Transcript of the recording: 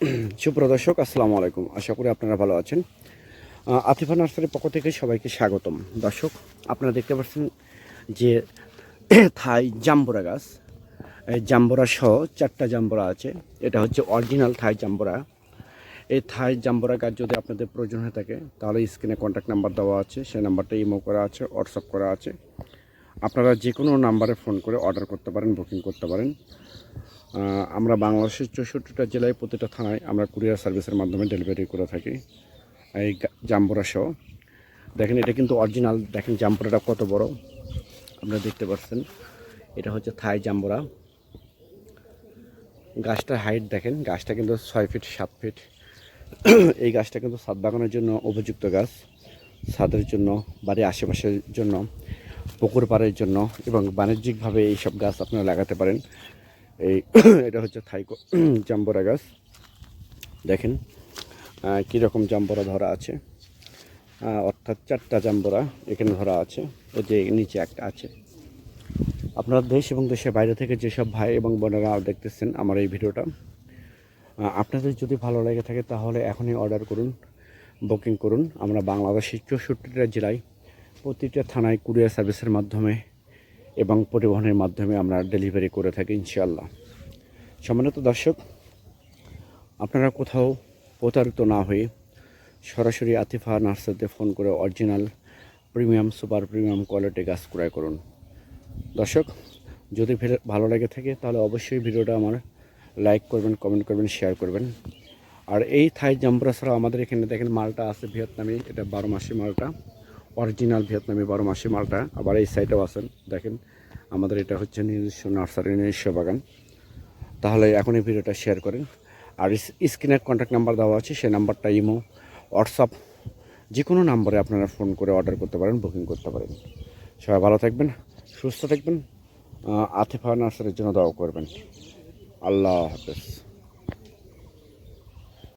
সুপ্রদর্শক আসসালামু আলাইকুম। আশা করি আপনারা ভালো আছেন। আতিফা নার্সারির পক্ষ থেকে সবাইকে স্বাগতম। দর্শক, আপনারা দেখতে পাচ্ছেন যে থাই জাম্বুরা গাছ, এই জাম্বুরা সহ চারটা জাম্বুরা আছে। এটা হচ্ছে অরিজিনাল থাই জাম্বুরা। এই থাই জাম্বুরা গাছ যদি আপনাদের প্রয়োজন হয়ে থাকে, তাহলে স্ক্রিনে কন্ট্যাক্ট নাম্বার দেওয়া আছে, সেই নাম্বারটা ইমো করা আছে হোয়াটসঅ্যাপ করা আছে। আপনারা যে কোনো নাম্বারে ফোন করে অর্ডার করতে পারেন, বুকিং করতে পারেন। আমরা বাংলাদেশের চৌষট্টিটা জেলায় প্রতিটা থানায় আমরা কুরিয়ার সার্ভিসের মাধ্যমে ডেলিভারি করে থাকি এই জাম্বুরা সহ। দেখেন, এটা কিন্তু অরিজিনাল। দেখেন, জাম্বুরাটা কত বড়। আপনারা দেখতে পাচ্ছেন, এটা হচ্ছে থাই জাম্বুরা। গাছটার হাইট দেখেন, গাছটা কিন্তু ছয় ফিট সাত ফিট এই গাছটা কিন্তু ছাদ বাগানের জন্য উপযুক্ত গাছ, ছাদের জন্য, বাড়ির আশেপাশের জন্য। পুকুর পাড়ের জন্য এবং বাণিজ্যিকভাবে এইসব গাছ আপনারা লাগাতে পারেন। এই এটা হচ্ছে থাইকো জাম্বরা গাছ। দেখেন কীরকম জাম্বরা ধরা আছে। অর্থাৎ চারটা জাম্বরা এখানে ধরা আছে। ওই যে নিচে একটা আছে। আপনারা দেশ এবং দেশের বাইরে থেকে যেসব ভাই এবং বোনেরা দেখতেছেন আমার এই ভিডিওটা আপনাদের যদি ভালো লেগে থাকে তাহলে এখনই অর্ডার করুন, বুকিং করুন। আমরা বাংলাদেশের চৌষট্টিটা জেলায় প্রতিটা থানায় কুরিয়ার সার্ভিসের মাধ্যমে এবং পরিবহনের মাধ্যমে আমরা ডেলিভারি করে থাকি ইনশাল্লাহ সম্মানিত দর্শক, আপনারা কোথাও প্রতারিত না হয়ে সরাসরি আতিফা নার্সারিতে ফোন করে original premium, super premium quality গাছ ক্রয় করুন। দর্শক, যদি ভালো লেগে থাকে, তাহলে অবশ্যই ভিডিওটা আমার লাইক করবেন, কমেন্ট করবেন, শেয়ার করবেন। আর এই থাই জাম্বরা ছাড়াও আমাদের এখানে দেখেন মালটা আছে ভিয়েতনামি, এটা বারো মাসি মালটা। অরিজিনাল ভিয়েতনামি বারো মাসি মালটা, আবার এই সাইডেও আছেন। দেখেন, আমাদের এটা হচ্ছে নিজস্ব নার্সারি, নিজস্ব বাগান। তাহলে এখন এই ভিডিওটা শেয়ার করেন। আর স্ক্রিনের কন্ট্যাক্ট নাম্বার দেওয়া আছে, সেই নাম্বারটা ইমো হোয়াটসঅ্যাপ যে কোনো নাম্বারে আপনারা ফোন করে অর্ডার করতে পারেন বুকিং করতে পারেন। সবাই ভালো থাকবেন, সুস্থ থাকবেন আতিফা নার্সারির জন্য দোয়া করবেন। আল্লাহ হাফেজ।